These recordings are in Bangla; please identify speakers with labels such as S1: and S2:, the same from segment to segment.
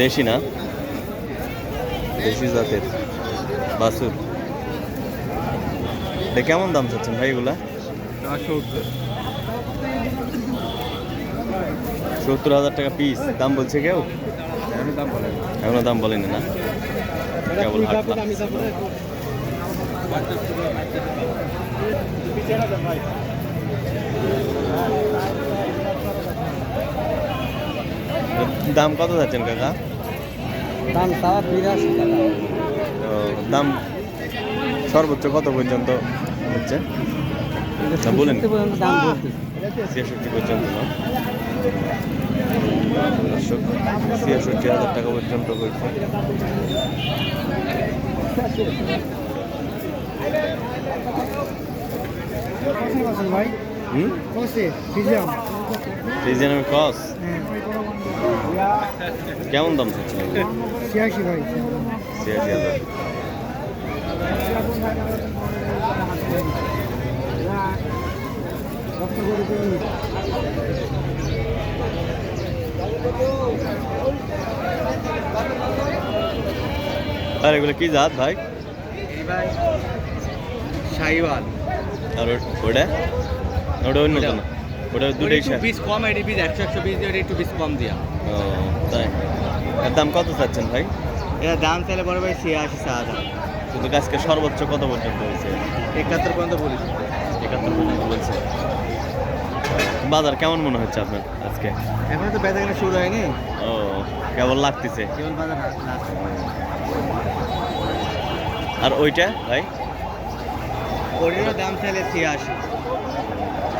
S1: দেশি না? দেশি জাতের। বাসুর কেমন দাম চাচ্ছেন ভাই এগুলা? সত্তর হাজার টাকা পিস দাম বলছে কেউ? এখনও দাম বলেনি না? কেবল। দাম কত যাচ্ছেন কাকা?
S2: দাম তাও বিরাশি টাকা।
S1: দাম সর্বোচ্চ কত পর্যন্ত হচ্ছে? বলেন।
S2: দাম বলতেছে।
S1: ছিয়াষট্টি পর্যন্ত না? ছিয়াষট্টি হাজার টাকা পর্যন্ত হয়েছে।
S2: ভাই
S1: হুম?
S2: কসে ফিজাম
S1: কেমন দাম চাচ্ছেন এগুলো?
S2: ছিয়াশি ভাই।
S1: ছিয়াশি হাজার। আর এগুলো কি জাত ভাই?
S2: ভাই শাহিওয়াল
S1: আর ওটা? ওটা অন্য
S2: ওটা।
S1: না। ওটা দুটোই
S2: একটু
S1: সা-
S2: বিশ কম এটি বিশ একশো একশো দিয়ে একটু বিশ কম দিয়া।
S1: ও তাই। এর দাম কত চাচ্ছেন ভাই?
S2: এটা দাম চাইলে বড় ভাই ছিয়াশি সাত
S1: কিন্তু আজকে সর্বোচ্চ কত পর্যন্ত হয়েছে?
S2: একাত্তর পর্যন্ত বলি।
S1: একাত্তর পর্যন্ত বলছে। বাজার কেমন মনে হচ্ছে আপনার আজকে?
S2: এখন তো বেচা কেনা শুরু হয়নি।
S1: ও কেবল লাগতেছে।
S2: কেবল বাজার
S1: আর ওইটা ভাই?
S2: ওটিরও দাম চাইলে ছিয়াশি।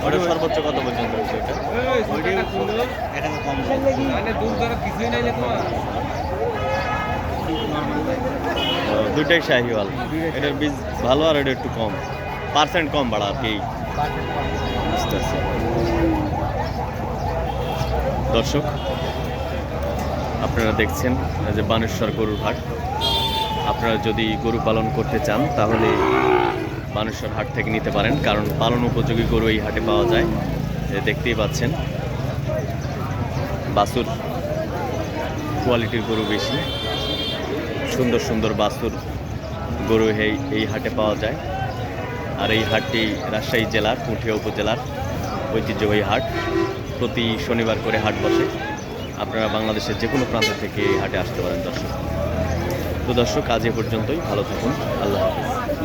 S1: ওটা সর্বোচ্চ কত পর্যন্ত হয়েছে ওটা
S2: ওইটিও এক হাজার কম
S1: ও, দুটাই শাহিওয়াল। এটার বীজ ভালো আর এটা একটু কম। পার্সেন্ট কম বাড়া আর কি। দর্শক, আপনারা দেখছেন যে বানেশ্বর গরুর হাট। আপনারা যদি গরু পালন করতে চান, তাহলে বানেশ্বর হাট থেকে নিতে পারেন, কারণ পালন উপযোগী গরু এই হাটে পাওয়া যায়। দেখতেই পাচ্ছেন, বাছুর কোয়ালিটির গরু বেশি। সুন্দর সুন্দর বাছুর গরু এই এই হাটে পাওয়া যায়। আর এই হাটটি রাজশাহী জেলার পুঠিয়া উপজেলার ঐতিহ্যবাহী হাট। প্রতি শনিবার করে হাট বসে। আপনারা বাংলাদেশের যে কোনো প্রান্ত থেকে এই হাটে আসতে পারেন দর্শক। তো দর্শক, আজ এ পর্যন্তই। ভালো থাকুন। আল্লাহ হাফিজ।